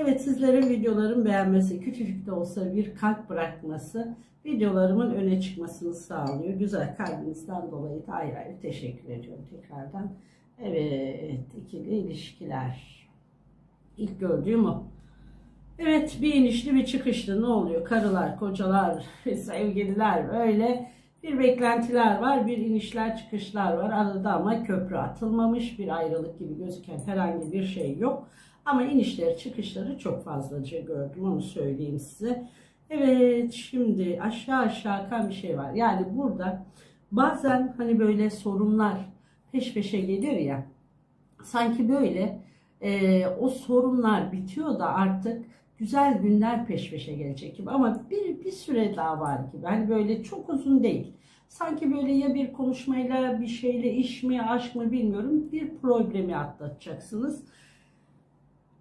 Evet sizlerin videolarımı beğenmesi, küçücük de olsa bir kalp bırakması videolarımın öne çıkmasını sağlıyor. Güzel kalbinizden dolayı da ayrı ayrı teşekkür ediyorum tekrardan. Evet ikili ilişkiler. İlk gördüğüm o. Evet bir inişli bir çıkışlı ne oluyor? Karılar, kocalar, sevgililer böyle bir beklentiler var, bir inişler çıkışlar var. Arada ama köprü atılmamış, bir ayrılık gibi gözüken herhangi bir şey yok. Ama inişleri çıkışları çok fazlaca gördüm onu söyleyeyim size. Evet şimdi aşağı aşağı akan bir şey var. Yani burada bazen hani böyle sorunlar peş peşe gelir ya. Sanki böyle e, o sorunlar bitiyor da artık güzel günler peş peşe gelecek gibi. Ama bir, bir süre daha var gibi. Hani böyle çok uzun değil. Sanki böyle ya bir konuşmayla bir şeyle iş mi aşk mı bilmiyorum bir problemi atlatacaksınız.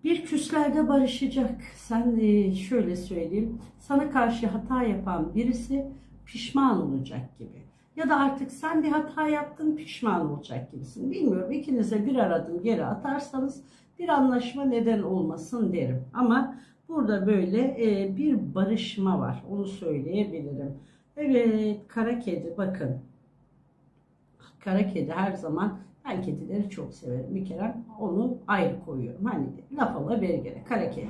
Bir küslerde barışacak. Sen e, şöyle söyleyeyim. Sana karşı hata yapan birisi pişman olacak gibi. Ya da artık sen bir hata yaptın pişman olacak gibisin. Bilmiyorum ikinize bir adım geri atarsanız bir anlaşma neden olmasın derim. Ama burada böyle e, bir barışma var. Onu söyleyebilirim. Evet kara kedi bakın. Kara kedi her zaman kedileri çok severim. Bir kere onu ayrı koyuyorum. Hani laf ala bergere kara kedi.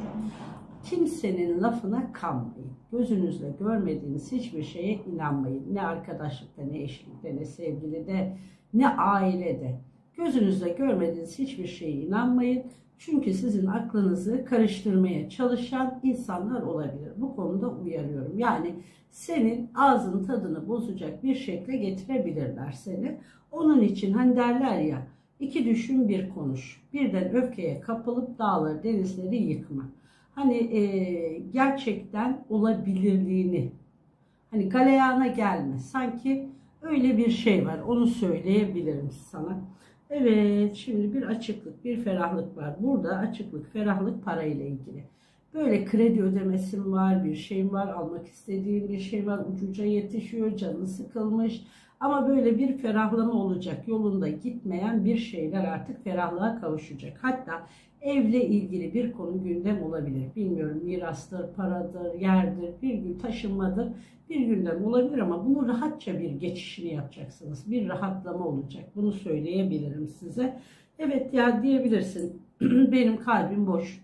Kimsenin lafına kanmayın. Gözünüzle görmediğiniz hiçbir şeye inanmayın. Ne arkadaşlıkta, ne eşlikte, ne sevgilide, ne ailede. Gözünüzle görmediğiniz hiçbir şeye inanmayın. Çünkü sizin aklınızı karıştırmaya çalışan insanlar olabilir. Bu konuda uyarıyorum. Yani senin ağzın tadını bozacak bir şekle getirebilirler seni. Onun için hani derler ya iki düşün bir konuş. Birden öfkeye kapılıp dağları denizleri yıkma. Hani e, gerçekten olabilirliğini hani galeyana gelme. Sanki öyle bir şey var. Onu söyleyebilirim sana. Evet, şimdi bir açıklık, bir ferahlık var. Burada açıklık, ferahlık parayla ilgili. Böyle kredi ödemesim var, bir şeyim var, almak istediğim bir şey var, ucuca yetişiyor, canı sıkılmış. Ama böyle bir ferahlama olacak, yolunda gitmeyen bir şeyler artık ferahlığa kavuşacak. Hatta evle ilgili bir konu gündem olabilir. Bilmiyorum mirastır, paradır, yerdir, bir gün taşınmadır, bir gündem olabilir ama bunu rahatça bir geçişini yapacaksınız. Bir rahatlama olacak. Bunu söyleyebilirim size. Evet ya diyebilirsin. Benim kalbim boş.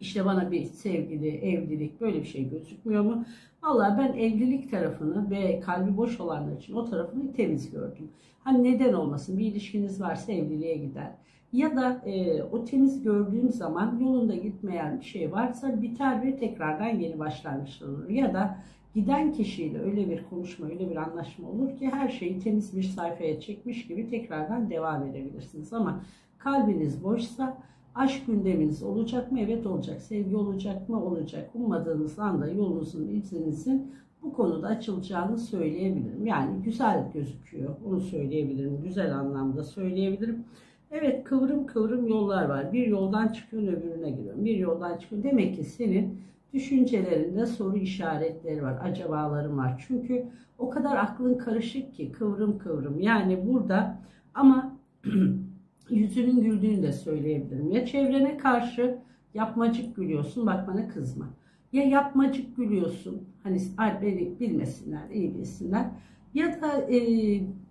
İşte bana bir sevgili, evlilik böyle bir şey gözükmüyor mu? Valla ben evlilik tarafını ve kalbi boş olanlar için o tarafını temiz gördüm. Hani neden olmasın bir ilişkiniz varsa evliliğe gider. Ya da e, o temiz gördüğüm zaman yolunda gitmeyen bir şey varsa biter ve tekrardan yeni başlangıçlar olur. Ya da giden kişiyle öyle bir konuşma, öyle bir anlaşma olur ki her şeyi temiz bir sayfaya çekmiş gibi tekrardan devam edebilirsiniz. Ama kalbiniz boşsa aşk gündeminiz olacak mı? Evet olacak. Sevgi olacak mı? Olacak. Ummadığınız anda yolunuzun, izinizin bu konuda açılacağını söyleyebilirim. Yani güzel gözüküyor. Onu söyleyebilirim. Güzel anlamda söyleyebilirim. Evet kıvrım kıvrım yollar var. Bir yoldan çıkıyorsun öbürüne giriyorsun. Bir yoldan çıkıyorsun. Demek ki senin düşüncelerinde soru işaretleri var. Acabaların var. Çünkü o kadar aklın karışık ki kıvrım kıvrım. Yani burada ama yüzünün güldüğünü de söyleyebilirim. Ya çevrene karşı yapmacık gülüyorsun bak bana kızma. Ya yapmacık gülüyorsun hani ay beni bilmesinler iyi bilsinler. Ya da e,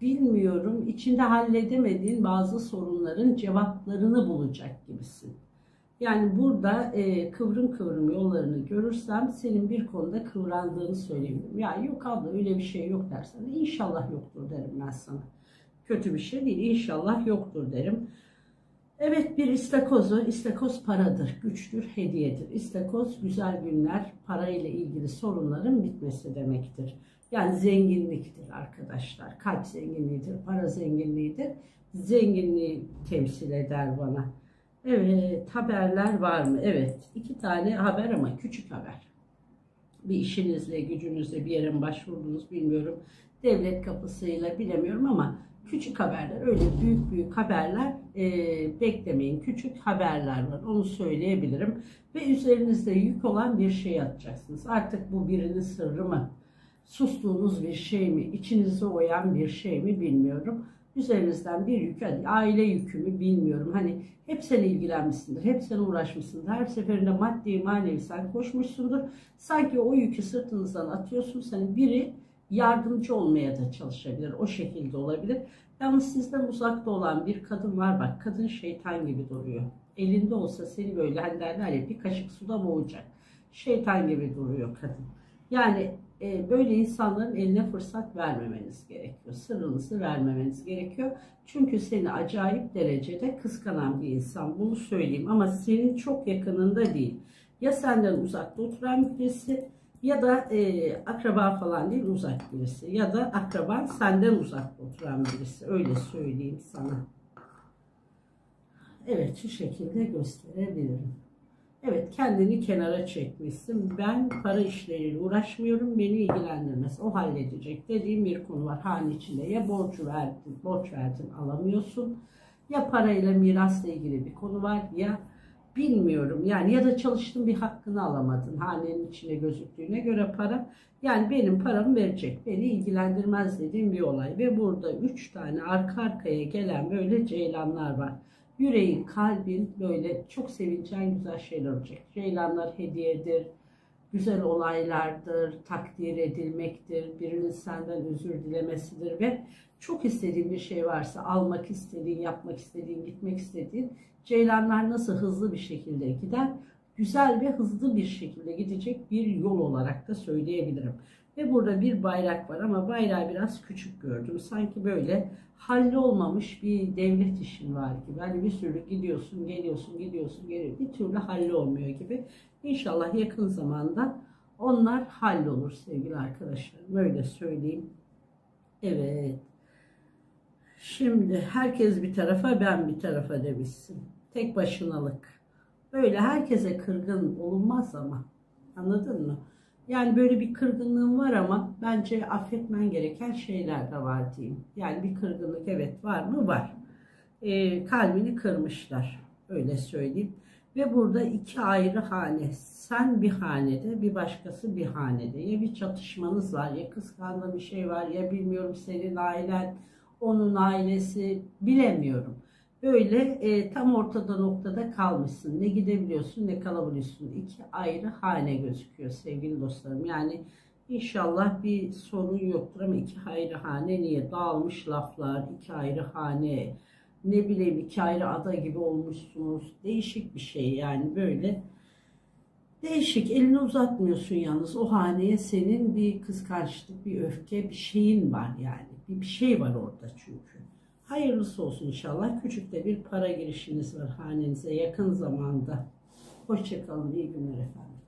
bilmiyorum içinde halledemediğin bazı sorunların cevaplarını bulacak gibisin. Yani burada e, kıvrım kıvrım yollarını görürsem senin bir konuda kıvrandığını söyleyebilirim. Ya yok abla öyle bir şey yok dersen inşallah yoktur derim ben sana. Kötü bir şey değil inşallah yoktur derim. Evet bir istakozu, istakoz paradır, güçtür, hediyedir. İstakoz güzel günler, parayla ilgili sorunların bitmesi demektir. Yani zenginliktir arkadaşlar. Kalp zenginliğidir, para zenginliğidir. Zenginliği temsil eder bana. Evet, haberler var mı? Evet, iki tane haber ama küçük haber. Bir işinizle, gücünüzle bir yere başvurdunuz bilmiyorum. Devlet kapısıyla bilemiyorum ama küçük haberler, öyle büyük büyük haberler e, beklemeyin. Küçük haberler var, onu söyleyebilirim. Ve üzerinizde yük olan bir şey atacaksınız. Artık bu birinin sırrı mı? Sustuğunuz bir şey mi? İçinizi oyan bir şey mi bilmiyorum. Üzerinizden bir yük, hani aile yükü mü bilmiyorum. Hani hep sen ilgilenmişsindir, hep sen uğraşmışsındır. Her seferinde maddi manevi sen koşmuşsundur. Sanki o yükü sırtınızdan atıyorsun. Hani biri yardımcı olmaya da çalışabilir. O şekilde olabilir. Yalnız sizden uzakta olan bir kadın var bak. Kadın şeytan gibi duruyor. Elinde olsa seni böyle hani derler ya bir kaşık suda boğacak. Şeytan gibi duruyor kadın. Yani e, böyle insanların eline fırsat vermemeniz gerekiyor. Sırrınızı vermemeniz gerekiyor. Çünkü seni acayip derecede kıskanan bir insan. Bunu söyleyeyim ama senin çok yakınında değil. Ya senden uzakta oturan birisi ya da e, akraba falan değil uzak birisi. Ya da akraban senden uzakta oturan birisi. Öyle söyleyeyim sana. Evet şu şekilde gösterebilirim. Evet kendini kenara çekmişsin. Ben para işleriyle uğraşmıyorum. Beni ilgilendirmez. O halledecek dediğim bir konu var. Hane içinde ya borcu verdin, borç verdin alamıyorsun. Ya parayla mirasla ilgili bir konu var ya bilmiyorum yani ya da çalıştığın bir hakkını alamadın hanenin içine gözüktüğüne göre para yani benim paramı verecek beni ilgilendirmez dediğim bir olay ve burada üç tane arka arkaya gelen böyle ceylanlar var yüreğin kalbin böyle çok sevineceğin güzel şeyler olacak ceylanlar hediyedir güzel olaylardır, takdir edilmektir, birinin senden özür dilemesidir ve çok istediğin bir şey varsa almak istediğin, yapmak istediğin, gitmek istediğin ceylanlar nasıl hızlı bir şekilde gider, güzel ve hızlı bir şekilde gidecek bir yol olarak da söyleyebilirim. Ve burada bir bayrak var ama bayrağı biraz küçük gördüm. Sanki böyle hallolmamış bir devlet işin var gibi. Hani bir sürü gidiyorsun, geliyorsun, gidiyorsun, geliyorsun. Bir türlü hallolmuyor gibi. İnşallah yakın zamanda onlar hallolur sevgili arkadaşlarım. Öyle söyleyeyim. Evet. Şimdi herkes bir tarafa ben bir tarafa demişsin. Tek başınalık. Böyle herkese kırgın olunmaz ama. Anladın mı? Yani böyle bir kırgınlığın var ama bence affetmen gereken şeyler de var diyeyim. Yani bir kırgınlık evet var mı? Var. Ee, kalbini kırmışlar. Öyle söyleyeyim. Ve burada iki ayrı hane. Sen bir hanede, bir başkası bir hanede. Ya bir çatışmanız var, ya kıskandığın bir şey var, ya bilmiyorum senin ailen, onun ailesi, bilemiyorum. Böyle e, tam ortada noktada kalmışsın. Ne gidebiliyorsun ne kalabiliyorsun. İki ayrı hane gözüküyor sevgili dostlarım. Yani inşallah bir sorun yoktur ama iki ayrı hane niye? Dağılmış laflar, iki ayrı hane, ne bileyim iki ayrı ada gibi olmuşsunuz. Değişik bir şey yani böyle. Değişik. Elini uzatmıyorsun yalnız. O haneye senin bir kıskançlık, bir öfke, bir şeyin var yani. Bir, bir şey var orada çünkü. Hayırlısı olsun inşallah. Küçük de bir para girişiniz var hanenize yakın zamanda. Hoşçakalın. iyi günler efendim.